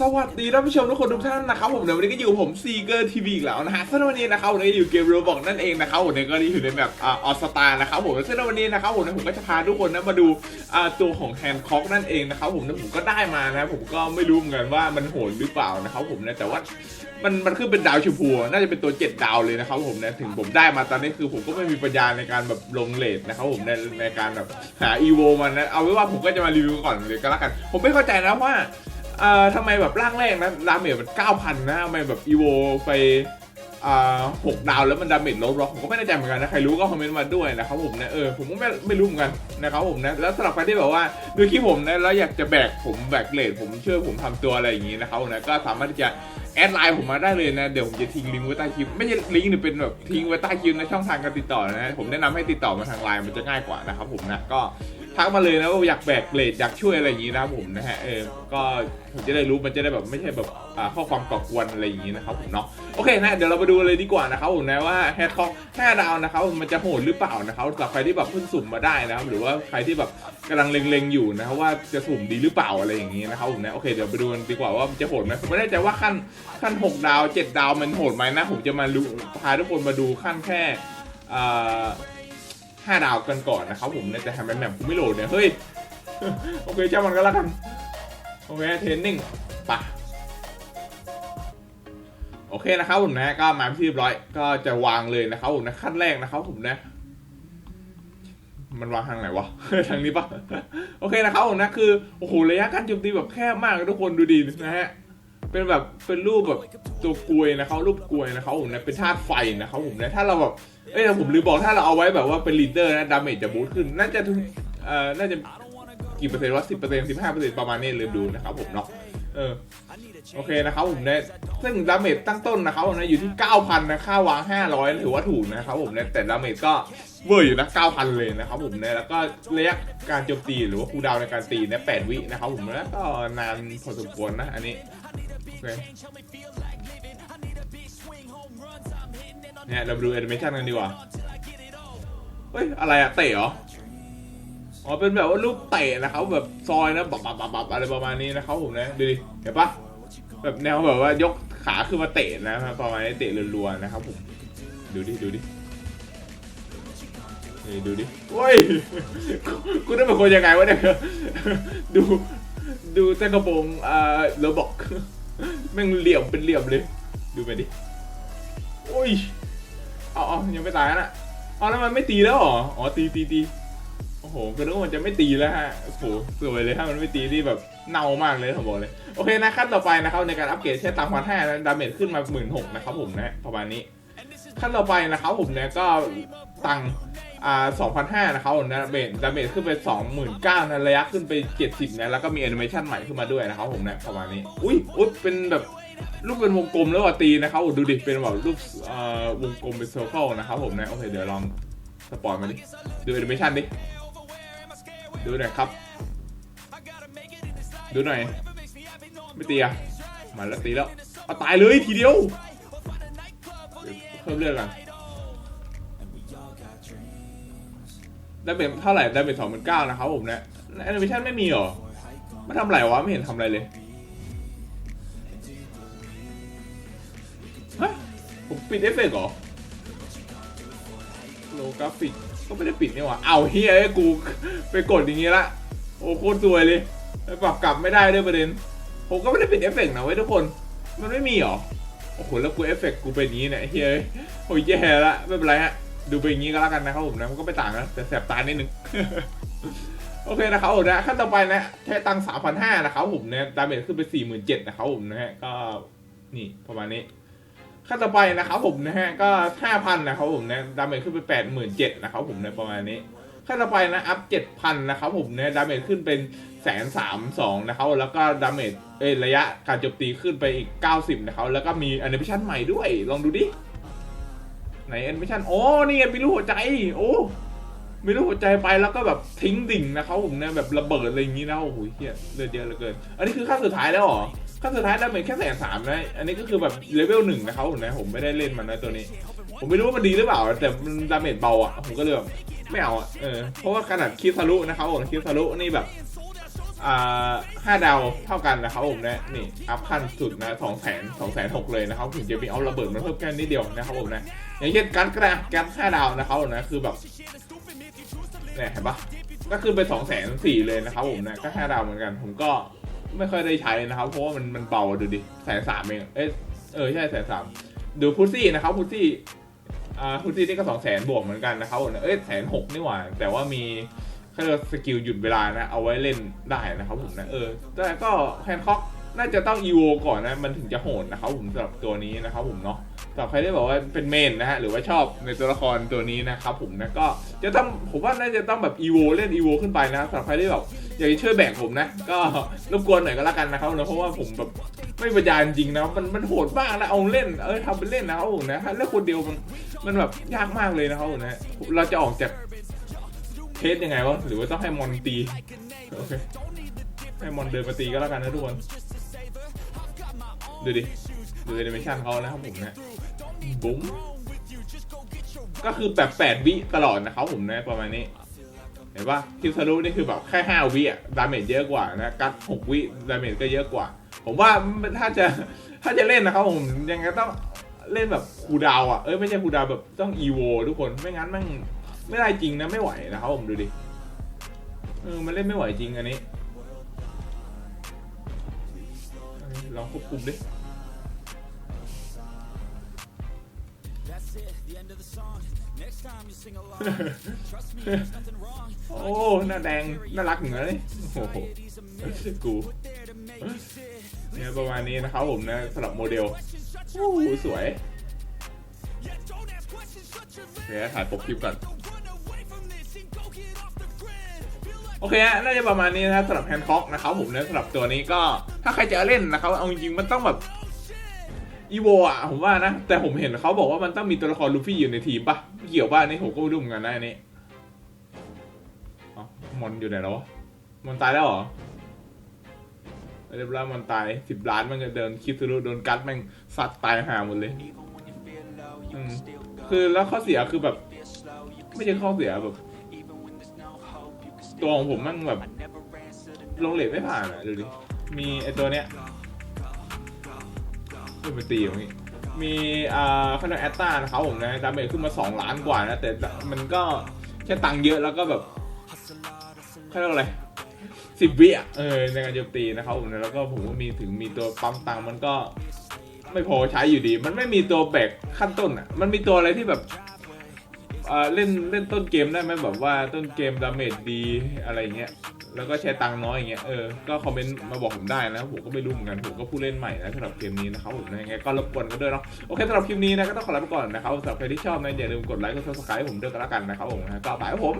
สวัสดีท่านผู้ชมทุกคนทุกท่านนะครับผมในวันนี้ก็อยู่ผมซีเกอร์ทีวีอีกแล้วนะฮะซึ่งในวันนี้นะครับผมก็อยู่เกมโรบอกนั่นเองนะครับผมเนี่ยก็อยู่ในแบบออสตานะครับผมซึ่งในวันนี้นะครับผมเนี่ยผมก็จะพาทุกคนนะมาดูตัวของแฮนด์คอกนั่นเองนะครับผมเนี่ยผมก็ได้มานะผมก็ไม่รู้เหมือนกันว่ามันโหดหรือเปล่านะครับผมนะแต่ว่ามันมันขึ้นเป็นดาวชมพูน่าจะเป็นตัวเจ็ดดาวเลยนะครับผมนะถึงผมได้มาตอนนี้คือผมก็ไม่มีปัญญาในการแบบลงเลทนะครับผมในในการแบบหาอีโวมันนะเอาไว้ว่าผมก็จะมารีวิวก่อนเลยก็แล้วกัน ผมไม่เข้าใจนะว่า เอ่อทำไมแบบร่างแรกนะดาเมจมัน9,000นนะทำไมแบบอีโวไปอ่าหกดาวแล้วมันดาเมจลดหรอผมก็ไม่แน่ใจเหมือนกันนะใครรู้ก็คอมเมนต์มาด้วยนะครับผมนะเออผมก็ไม่ไม่รู้เหมือนกันนะครับผมนะแล้วสำหรับใครที่แบบว่าดูคลิปผมนะแล้วอยากจะแบกผมแบกเลทผมช่วยผมทำตัวอะไรอย่างงี้นะครับผมนะก็สามารถที่จะแอดไลน์ผมมาได้เลยนะ เดี๋ยวผมจะทิ้งลิงก์ไว้ใต้คลิป ไม่ใช่ลิงก์หรือเป็นแบบทิ้งไว้ใต้คลิปในช่องทางการติดต่อนะ ผมแนะนำให้ติดต่อมาทางไลน์มันจะง่ายกว่านะครับผมนะก็ ทักมาเลยนะว่าอยากแบกเลดอยากช่วยอะไรอย่างนี้นะผมนะฮะเออก็ผมจะได้รู้มันจะได้แบบไม่ใช่แบบข้อความก่อกวนอะไรอย่างนี้นะครับผมเนาะโอเคนะเดี๋ยวเรามาดูเลยดีกว่านะครับผมนะว่าแฮดคอก5ดาวนะครับมันจะโหดหรือเปล่านะครับสำหรับใครที่แบบเพิ่งสุ่มมาได้นะครับหรือว่าใครที่แบบกำลังเล็งๆอยู่นะครับว่าจะสุ่มดีหรือเปล่าอะไรอย่างนี้นะครับผมนะโอเคเดี๋ยวไปดูกันดีกว่าว่ามันจะโหดไหมผมไม่แน่ใจว่าขั้นขั้น6ดาว7ดาวมันโหดไหมนะผมจะมาพาทุกคนมาดูขั้นแค่อ่า ห้าดาวกันก่อนนะครับผมเนี่ยแต่ทำเป็นแบบกูไม่โหลดเนี่ย เฮ้ย โอเคช่ามันก็แล้วกัน โอเคเทรนนิ่งปะโอเคนะครับผมนะก็มาที่เรียบร้อยก็จะวางเลยนะครับผมนะขั้นแรกนะครับผมนะ มันวางทางไหนวะทางนี้ปะโอเคนะครับผมนะคือโอ้โหระยะการโจมตีแบบแคบมากเลยทุกคนดูดีนะฮะ เป็นแบบเป็นรูปแบบตัวกลวยนะครับรูปกลวยนะครับผมนะเป็นธาตุไฟนะครับผมนะถ้าเราแบบเอ้ยผมลืมบอกถ้าเราเอาไว้แบบว่าเป็นลีดเดอร์นะดาเมจจะบูสต์ขึ้นน่าจะถึงเอ่อน่าจะกี่เปอร์เซ็นต์ว่าสิบเปอร์เซ็นต์สิบห้าเปอร์เซ็นต์ประมาณนี้ลืมดูนะครับผมเนาะเออโอเคนะครับผมเนี่ยซึ่งดาเมจตั้งต้นนะครับผมเนี่ยอยู่ที่ 9,000นะค่าวาง 500 ถือว่าถูกนะครับผมเนี่ยแต่ดาเมจก็เวอร์อยู่นะ 9,000 เลยนะครับผมเนี่ยแล้วก็ระยะการโจมตีหรือว่าคูดาวในการตีเนี่ย8วินะครับผมแล้วก็นานพอสมควรนะอันนี้ โอเคเนี่ยเรามาดูแอนิเมชันกันดีกว่า เฮ้ย อะไรอะเตะเหรอ อ๋อ เป็นแบบว่ารูปเตะนะครับแบบซอยนะบับบับบับบับอะไรประมาณนี้นะครับผมนะ ดูดิ เห็นปะแบบแนวแบบว่ายกขาขึ้นมาเตะนะครับประมาณนี้เตะรัวๆนะครับผม ดูดิ ดูดินี่ดูดิโอ้ยกูกูได้เป็นคนยังไงวะเนี่ย ดู ดูแต่กระโปรงอ่าเลบอก แม่งเหลี่ยมเป็นเหลี่ยมเลย ดูไปดิโอ้ยเอาเอายังไม่ตายนะเอาแล้วมันไม่ตีแล้วเหรออ๋อตีตีตีโอ้โหคือนึกว่ามันจะไม่ตีแล้วฮะโอ้โหสวยเลยถ้ามันไม่ตีนี่แบบเน่ามากเลยผมบอกเลย โอเคนะขั้นต่อไปนะครับในการอัปเกรดใช้ตังค์พันห้าดาเมจขึ้นมาหมื่นหกนะครับผมนะประมาณนี้ขั้นต่อไปนะครับผมเนี่ยก็ตังค์ อ่าสองพันห้านะครับผมนะดาเมจดาเมจขึ้นไปสองหมื่นเก้านะระยะขึ้นไปเจ็ดสิบนะแล้วก็มีแอนิเมชันใหม่ขึ้นมาด้วยนะครับผมนะประมาณนี้ อุ้ยอุ้ยเป็นแบบรูปเป็นวงกลมแล้วอะตีนะครับโอ้ดูดิเป็นแบบรูปเอ่อวงกลมเป็นเซอร์เคิลนะครับผมนะโอเคเดี๋ยวลองสปอยมาดิดูแอนิเมชันดิดูหน่อยครับ ดูหน่อย ไม่ตีอะมาแล้วตีแล้วเอาตายเลยทีเดียวเพิ่มเลือดก่อน ได้เป็นเท่าไหร่ได้เป็นสองหมื่นเก้านะครับผมเนี่ยแอนิเมชันไม่มีหรอมาทำไรวะไม่เห็นทำอะไรเลยฮะผมปิดเอฟเฟกต์เหรอโลกราฟิกก็ไม่ได้ปิดนี่หว่าเอาเฮียไอ้กูไปกดอย่างงี้ละโอ้โคตรซวยเลยไปปรับกลับไม่ได้ด้วยประเด็นผมก็ไม่ได้ปิดเอฟเฟกต์นะไว้ยทุกคน มันไม่มีหรอโอ้โหแล้วกูเอฟเฟกต์กูเป็นอย่างนี้เนี่ยเฮียโอ้ยแย่ละไม่เป็นไรฮะ ดูไปอย่างนี้ก็แล้วกันนะครับผมนะมันก็ไม่ต่างนะแต่แสบตานิดนึง โอเคนะครับผมนะขั้นต่อไปนะใช้ตังสามพันห้านะครับผมเนี่ยดาเมจขึ้นไปสี่หมื่นเจ็ดนะครับผมนะฮะก็นี่ประมาณนี้ขั้นต่อไปนะครับผมนะฮะก็ห้าพันนะครับผมนะดาเมจขึ้นไปแปดหมื่นเจ็ดนะครับผมในประมาณนี้ขั้นต่อไปนะอัพเจ็ดพันนะครับผมเนี่ยดาเมจขึ้นเป็นแสนสามสองนะครับแล้วก็ดาเมจเอ้ยระยะการโจมตีขึ้นไปอีกเก้าสิบนะครับแล้วก็มีแอนิเมชันใหม่ด้วยลองดูดิ ไหนแอนิเมชันโอ้นี่ไงมีรูปหัวใจ โอ้มีรูปหัวใจไปแล้วก็แบบทิ้งดิ่งนะครับผมเนี่ยแบบระเบิดอะไรอย่างนี้นะโอ้โหเฮียเลือดเยอะเหลือเกิน อันนี้คือขั้นสุดท้ายแล้วหรอขั้นสุดท้ายดาเมจแค่แสนสามนะ อันนี้ก็คือแบบเลเวลหนึ่งนะครับผมนะผมไม่ได้เล่นมันนะตัวนี้ ผมไม่รู้ว่ามันดีหรือเปล่า แต่มันดาเมจเบาอะผมก็เลยแบบไม่เอาอะเออเพราะว่าขนาดคิดทะลุนะครับผมคิดทะลุนี่แบบ อ่าห้าดาวเท่ากันนะครับผมนะนี่อัพขั้นสุดนะสองแสนสองแสนหกเลยนะครับถึงจะมีเอาระเบิดมาเพิ่มแค่นิดเดียวนะครับผมนะอย่างเช่นการกระแก๊สห้าดาวนะครับผมนะคือแบบเนี่ยเห็นปะก็คือเป็นสองแสนสี่เลยนะครับผมนะก็ห้าดาวเหมือนกัน ผมก็ไม่ค่อยได้ใช้นะครับ เพราะว่ามันมันเบาดูดิแสนสามเองเอเออใช่แสนสามดูพุซซี่นะครับพุซซี่อ่าพุซี่นี่ก็สองแสนบวกเหมือนกันนะครับผมนะเอ้ยแสนหกนี่หว่าแต่ว่ามี เขาเรียกว่าสกิลหยุดเวลานะ เอาไว้เล่นได้นะครับผมนะเออ แต่ก็แฮนค็อกน่าจะต้องอีโวก่อนนะ มันถึงจะโหดนะครับผมสำหรับตัวนี้นะครับผมเนาะสำหรับใครที่บอกว่าเป็นเมนนะฮะหรือว่าชอบในตัวละครตัวนี้นะครับผมนะก็จะต้องผมว่าน่าจะต้องแบบอีโวเล่นอีโวขึ้นไปนะสำหรับใครที่แบบอยากจะช่วยแบกผมนะ ก็รบกวนหน่อยก็แล้วกันนะครับนะเพราะว่าผมแบบไม่ปัญญาจริงนะมันมันโหดมากนะเอาเล่นเออทำเป็นเล่นนะครับผมนะถ้าเล่นคนเดียวมันมันแบบยากมากเลยนะครับผมนะเราจะออกจาก เทสยังไงวะหรือว่าต้องให้มอนตีโอเคให้มอนเดินมาตีก็แล้วกันนะทุกคนดูดิดูแอนิเมชันเขานะครับผมนะบุ้มก็คือแบบแปดวิตลอดนะครับผมนะประมาณนี้เห็นปะคิวซารุนี่คือแบบแค่ห้าวิอะดาเมจเยอะกว่านะกัดหกวิดาเมจก็เยอะกว่า ผมว่าถ้าจะถ้าจะเล่นนะครับผมยังไงต้องเล่นแบบคูดาวอะเอ้ยไม่ใช่คูดาวแบบต้องอีโวทุกคนไม่งั้นแม่ง ไม่ได้จริงนะไม่ไหวนะครับผมดูดิเออมันเล่นไม่ไหวจริงอันนี้ลองควบคุมดิโอ้หน้าแดงน่ารักเหมือนเลยโอ้โหกูเนี่ยประมาณนี้นะครับผมนะสำหรับโมเดลโอ้สวยโอเคถ่ายปกคลิปก่อน โอเคฮะน่าจะประมาณนี้นะครับสำหรับแฮนด์ค็อกนะครับผมนะสำหรับตัวนี้ก็ถ้าใครจะเล่นนะครับเอาจริงมันต้องแบบอีโวอะผมว่านะ แต่ผมเห็นเขาบอกว่ามันต้องมีตัวละครลูฟี่อยู่ในทีมปะเกี่ยวป่ะนนี่ผมก็ไม่รู้เหมือนกันนะอันนี้อ๋อมอนอยู่ไหนแล้วมอนตายแล้วเหรอเรียบร้อยมอนตายสิบล้านมันก็เดินคิดซูรุโดนกัดแม่งสัตว์ตายหาหมดเลยคือแล้วข้อเสียคือแบบ ไม่ใช่ข้อเสียแบบ ตัวของผมมันแบบ ลงเหล็กไม่ผ่านอะดูดิ มีไอตัวเนี้ยเพื่อไปตีอย่างนี้ มีอ่าคานแอตตานะครับผมนะดาเมจขึ้นมา 2 ล้านกว่านะ แต่มันก็แค่ตังค์เยอะแล้วก็แบบเขาเรียกอะไรสิบวิอะเออในการโจมตีนะครับผมนะแล้วก็ผมก็มีถึงมีตัวปั๊มตังค์มันก็ไม่พอใช้อยู่ดี มันไม่มีตัวแบกขั้นต้นอะ มันมีตัวอะไรที่แบบ เล่นเล่นต้นเกมได้ไหมแบบว่าต้นเกมดาเมจดีอะไรเงี้ยแล้วก็ใช้ตังค์น้อยอย่างเงี้ยเออก็คอมเมนต์มาบอกผมได้นะผมก็ไม่รู้เหมือนกันผมก็ผู้เล่นใหม่นะสำหรับเกมนี้นะครับผมยังไงก็รบกวนกันด้วยเนาะโอเคสำหรับคลิปนี้นะก็ต้องขอลาไปก่อนนะครับสำหรับใครที่ชอบนะอย่าลืมกดไลค์กดซับสไครต์ผมด้วยกันละกันนะครับผมนะก็บายผม